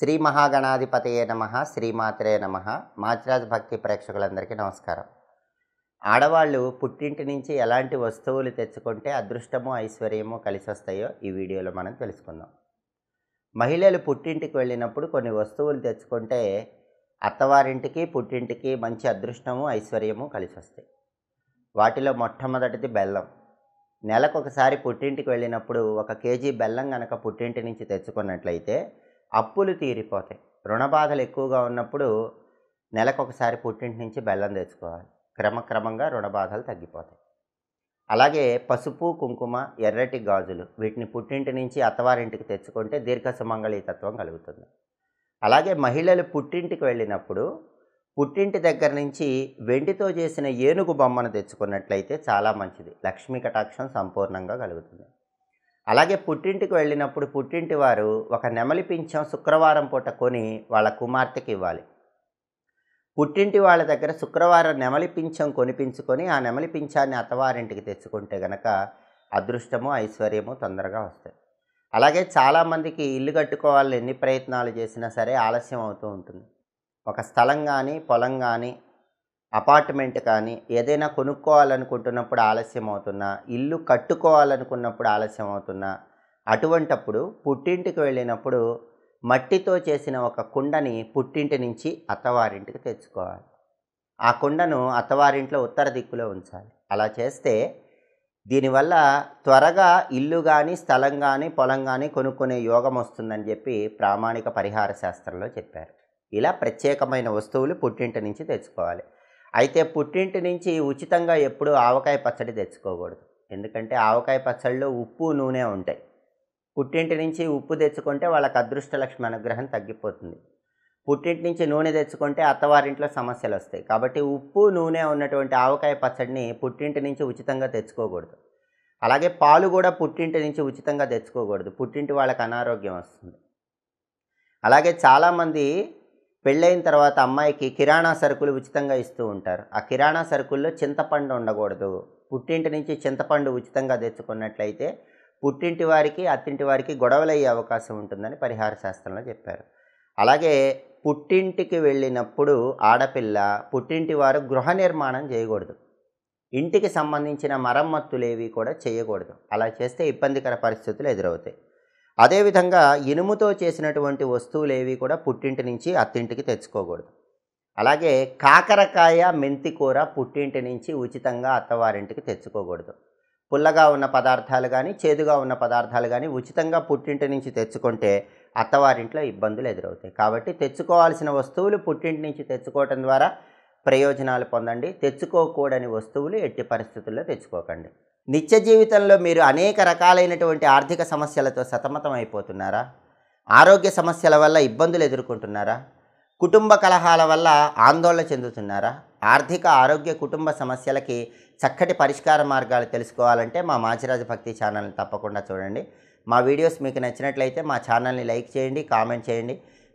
శ్రీ మహాగణాధిపతయే నమ శ్రీమాత్రే నమ. మాచిరాజ్ భక్తి ప్రేక్షకులందరికీ నమస్కారం. ఆడవాళ్ళు పుట్టింటి నుంచి ఎలాంటి వస్తువులు తెచ్చుకుంటే అదృష్టము ఐశ్వర్యము కలిసి వస్తాయో ఈ వీడియోలో మనం తెలుసుకుందాం. మహిళలు పుట్టింటికి వెళ్ళినప్పుడు కొన్ని వస్తువులు తెచ్చుకుంటే అత్తవారింటికి పుట్టింటికి మంచి అదృష్టము ఐశ్వర్యము కలిసి వస్తాయి వాటిలో మొట్టమొదటిది బెల్లం. నెలకు ఒకసారి పుట్టింటికి వెళ్ళినప్పుడు ఒక కేజీ బెల్లం కనుక పుట్టింటి నుంచి తెచ్చుకున్నట్లయితే అప్పులు తీరిపోతాయి. రుణబాధలు ఎక్కువగా ఉన్నప్పుడు నెలకొకసారి పుట్టింటి నుంచి బెల్లం తెచ్చుకోవాలి. క్రమక్రమంగా రుణబాధలు తగ్గిపోతాయి. అలాగే పసుపు కుంకుమ ఎర్రటి గాజులు వీటిని పుట్టింటి నుంచి అత్తవారింటికి తెచ్చుకుంటే దీర్ఘ సుమంగళీతత్వం కలుగుతుంది. అలాగే మహిళలు పుట్టింటికి వెళ్ళినప్పుడు పుట్టింటి దగ్గర నుంచి వెండితో చేసిన ఏనుగు బొమ్మను తెచ్చుకున్నట్లయితే చాలా మంచిది. లక్ష్మీ కటాక్షం సంపూర్ణంగా కలుగుతుంది. అలాగే పుట్టింటికి వెళ్ళినప్పుడు పుట్టింటి వారు ఒక నెమలి పింఛం శుక్రవారం పూట కొని వాళ్ళ కుమార్తెకి ఇవ్వాలి. పుట్టింటి వాళ్ళ దగ్గర శుక్రవారం నెమలి పింఛం కొనిపించుకొని ఆ నెమలి పింఛాన్ని అత్తవారింటికి తెచ్చుకుంటే గనక అదృష్టము ఐశ్వర్యము తొందరగా వస్తాయి. అలాగే చాలామందికి ఇల్లు కట్టుకోవాలని ఎన్ని ప్రయత్నాలు చేసినా సరే ఆలస్యం అవుతూ ఉంటుంది. ఒక స్థలం కానీ పొలం కానీ అపార్ట్మెంట్ కానీ ఏదైనా కొనుక్కోవాలనుకుంటున్నప్పుడు ఆలస్యం అవుతున్నా ఇల్లు కట్టుకోవాలనుకున్నప్పుడు ఆలస్యం అవుతున్నా అటువంటప్పుడు పుట్టింటికి వెళ్ళినప్పుడు మట్టితో చేసిన ఒక కుండని పుట్టింటి నుంచి అత్తవారింటికి తెచ్చుకోవాలి. ఆ కుండను అత్తవారింట్లో ఉత్తర దిక్కులో ఉంచాలి. అలా చేస్తే దీనివల్ల త్వరగా ఇల్లు కానీ స్థలం కానీ పొలం కానీ కొనుక్కునే యోగం వస్తుందని చెప్పి ప్రామాణిక పరిహార శాస్త్రంలో చెప్పారు. ఇలా ప్రత్యేకమైన వస్తువులు పుట్టింటి నుంచి తెచ్చుకోవాలి. అయితే పుట్టింటి నుంచి ఉచితంగా ఎప్పుడూ ఆవకాయ పచ్చడి తెచ్చుకోకూడదు. ఎందుకంటే ఆవకాయ పచ్చడిలో ఉప్పు నూనె ఉంటాయి. పుట్టింటి నుంచి ఉప్పు తెచ్చుకుంటే వాళ్ళకి అదృష్ట లక్ష్మి అనుగ్రహం తగ్గిపోతుంది. పుట్టింటి నుంచి నూనె తెచ్చుకుంటే అత్తవారింట్లో సమస్యలు వస్తాయి కాబట్టి ఉప్పు నూనె ఉన్నటువంటి ఆవకాయ పచ్చడిని పుట్టింటి నుంచి ఉచితంగా తెచ్చుకోకూడదు. అలాగే పాలు కూడా పుట్టింటి నుంచి ఉచితంగా తెచ్చుకోకూడదు. పుట్టింటి వాళ్ళకి అనారోగ్యం వస్తుంది. అలాగే చాలామంది పెళ్ళైన తర్వాత అమ్మాయికి కిరాణా సరుకులు ఉచితంగా ఇస్తూ ఉంటారు. ఆ కిరాణా సరుకుల్లో చింతపండు ఉండకూడదు. పుట్టింటి నుంచి చింతపండు ఉచితంగా తెచ్చుకున్నట్లయితే పుట్టింటి వారికి అత్తింటి వారికి గొడవలు అయ్యే అవకాశం ఉంటుందని పరిహార శాస్త్రంలో చెప్పారు. అలాగే పుట్టింటికి వెళ్ళినప్పుడు ఆడపిల్ల పుట్టింటి వారు గృహ నిర్మాణం చేయకూడదు. ఇంటికి సంబంధించిన మరమ్మతులేవి కూడా చేయకూడదు. అలా చేస్తే ఇబ్బందికర పరిస్థితులు ఎదురవుతాయి. అదేవిధంగా ఇనుముతో చేసినటువంటి వస్తువులు ఏవి కూడా పుట్టింటి నుంచి అత్తింటికి తెచ్చుకోకూడదు. అలాగే కాకరకాయ మెంతి కూర పుట్టింటి నుంచి ఉచితంగా అత్తవారింటికి తెచ్చుకోకూడదు. పుల్లగా ఉన్న పదార్థాలు కానీ చేదుగా ఉన్న పదార్థాలు కానీ ఉచితంగా పుట్టింటి నుంచి తెచ్చుకుంటే అత్తవారింట్లో ఇబ్బందులు ఎదురవుతాయి. కాబట్టి తెచ్చుకోవాల్సిన వస్తువులు పుట్టింటి నుంచి తెచ్చుకోవటం ద్వారా ప్రయోజనాలు పొందండి. తెచ్చుకోకూడని వస్తువులు ఎట్టి పరిస్థితుల్లో తెచ్చుకోకండి. నిత్య జీవితంలో మీరు అనేక రకాలైనటువంటి ఆర్థిక సమస్యలతో సతమతం అయిపోతున్నారా? ఆరోగ్య సమస్యల వల్ల ఇబ్బందులు ఎదుర్కొంటున్నారా? కుటుంబ కలహాల వల్ల ఆందోళన చెందుతున్నారా? ఆర్థిక ఆరోగ్య కుటుంబ సమస్యలకి చక్కటి పరిష్కార మార్గాలు తెలుసుకోవాలంటే మా మాచిరాజ భక్తి ఛానల్ని తప్పకుండా చూడండి. మా వీడియోస్ మీకు నచ్చినట్లయితే మా ఛానల్ని లైక్ చేయండి కామెంట్ చేయండి.